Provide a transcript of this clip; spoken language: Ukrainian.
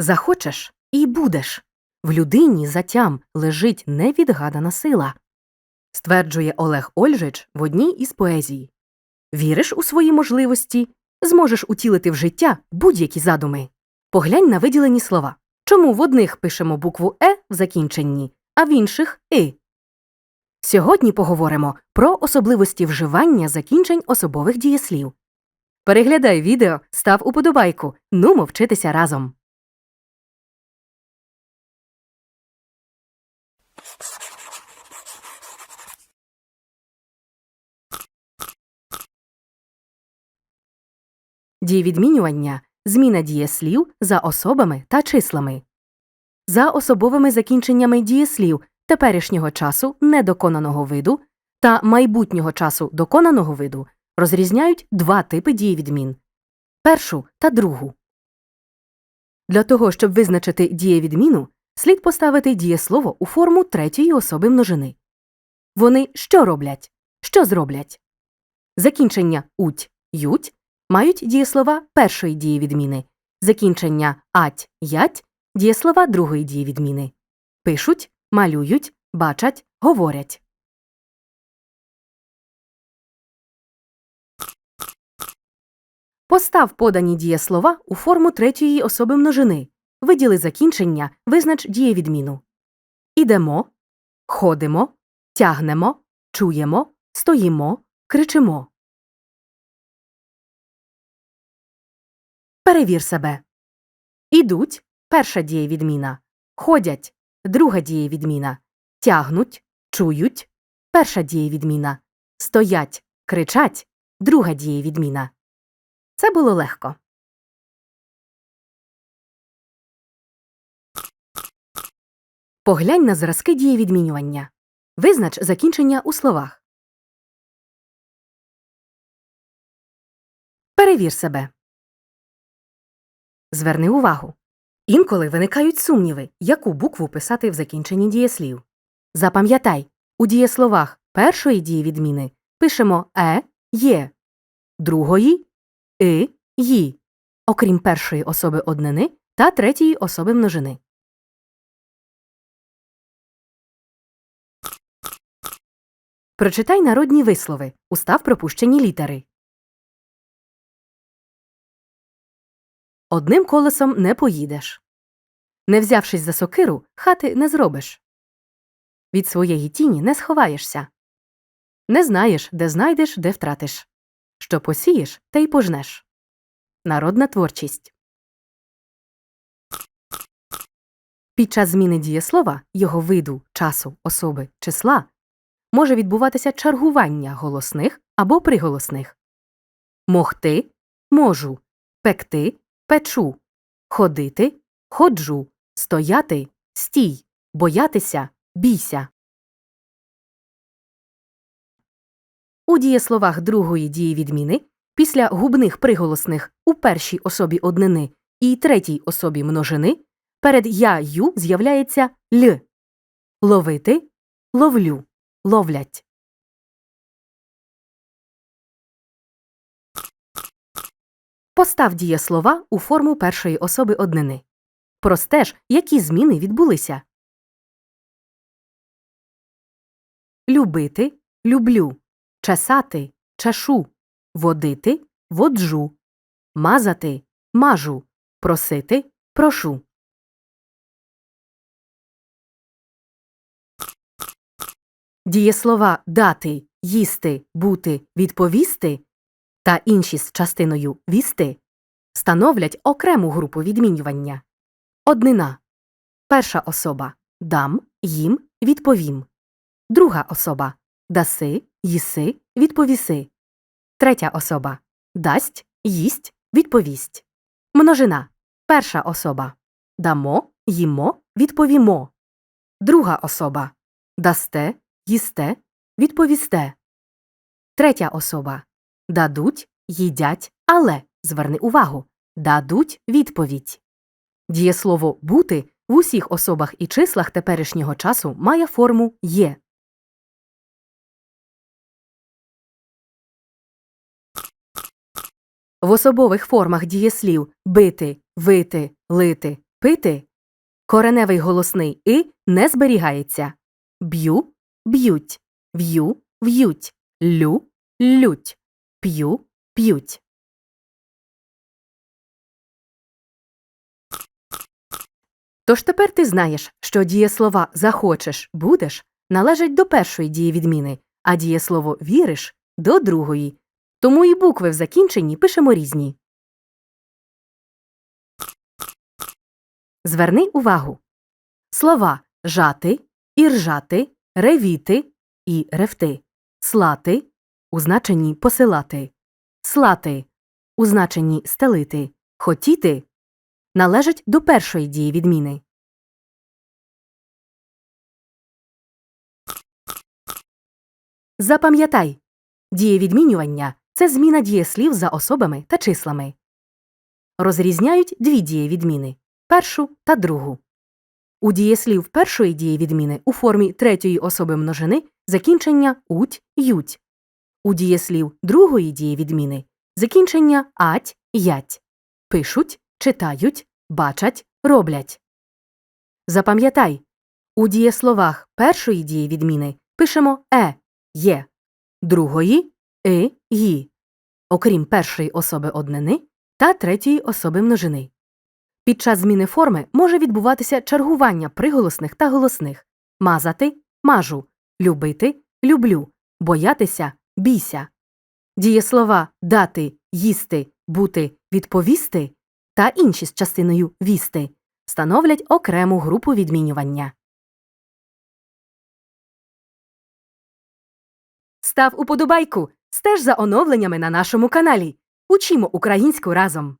Захочеш і будеш. В людині затям лежить невідгадана сила, стверджує Олег Ольжич в одній із поезій. Віриш у свої можливості, зможеш утілити в життя будь-які задуми. Поглянь на виділені слова. Чому в одних пишемо букву Е в закінченні, а в інших И? Сьогодні поговоримо про особливості вживання закінчень особових дієслів. Переглядай відео, став уподобайку, нумо вчитися разом. Дієвідмінювання зміна дієслів за особами та числами. За особовими закінченнями дієслів теперішнього часу недоконаного виду та майбутнього часу доконаного виду розрізняють два типи дієвідмін першу та другу. Для того, щоб визначити дієвідміну, слід поставити дієслово у форму третьої особи множини. Вони що роблять? Що зроблять? Закінчення уть ють мають дієслова першої дієвідміни, закінчення ать ять дієслова другої дієвідміни. Пишуть, малюють, бачать, говорять. Постав подані дієслова у форму третьої особи множини. Виділи закінчення, визнач дієвідміну. Ідемо, ходимо, тягнемо, чуємо, стоїмо, кричимо. Перевір себе. Ідуть перша дієвідміна. Ходять друга дієвідміна. Тягнуть, чують перша дієвідміна. Стоять, кричать друга дієвідміна. Це було легко. Поглянь на зразки дієвідмінювання. Визнач закінчення у словах. Перевір себе. Зверни увагу. Інколи виникають сумніви, яку букву писати в закінченні дієслів. Запам'ятай, у дієсловах першої дієвідміни пишемо е, є, другої и, ї, окрім першої особи однини та третьої особи множини. Прочитай народні вислови. Устав пропущені літери. Одним колесом не поїдеш. Не взявшись за сокиру, хати не зробиш. Від своєї тіні не сховаєшся. Не знаєш, де знайдеш, де втратиш. Що посієш, те й пожнеш. Народна творчість. Під час зміни дієслова, його виду, часу, особи, числа може відбуватися чергування голосних або приголосних. Могти можу, пекти печу, ходити. Ходжу, стояти. Стій, боятися. Бійся. У дієсловах другої дієвідміни після губних приголосних у першій особі однини і третій особі множини перед я ю з'являється л. Ловити. Ловлю, ловлять. Постав дієслова у форму першої особи однини. Простеж, які зміни відбулися. Любити люблю. Чесати чешу. Водити воджу. Мазати мажу. Просити прошу. Дієслова дати, їсти, бути, відповісти та інші з частиною вісти становлять окрему групу відмінювання. Однина. Перша особа дам, їм, відповім. Друга особа даси, їси, відповіси. Третя особа дасть, їсть, відповість. Множина. Перша особа дамо, їмо, відповімо. Друга особа дасте, їсте, відповісте. Третя особа дадуть, їдять, але зверни увагу дадуть відповідь. Дієслово бути в усіх особах і числах теперішнього часу має форму є. В особових формах дієслів бити, вити, лити, пити. Кореневий голосний и не зберігається. Б'ю, б'ють, в'ю, в'ють, лю, лють, п'ю, п'ють. Тож тепер ти знаєш, що дієслова захочеш, будеш належать до першої дієвідміни, а дієслово віриш до другої. Тому і букви в закінченні пишемо різні. Зверни увагу. Слова жати, іржати, ревіти і ревти, слати у значенні посилати, слати у значенні стелити, хотіти належать до першої дієвідміни. Запам'ятай, дієвідмінювання – це зміна дієслів за особами та числами. Розрізняють дві дієвідміни – першу та другу. У дієслів першої дієвідміни у формі третьої особи множини закінчення уть, ють. У дієслів другої дієвідміни закінчення ать, ять. Пишуть, читають, бачать, роблять. Запам'ятай, у дієсловах першої дієвідміни пишемо е, є, другої и, ї, окрім першої особи однини та третьої особи множини. Під час зміни форми може відбуватися чергування приголосних та голосних мазати мажу, любити люблю, боятися бійся. Дієслова дати, їсти, бути, відповісти та інші з частиною вісти становлять окрему групу відмінювання. Став уподобайку, стеж за оновленнями на нашому каналі. Учімо українську разом.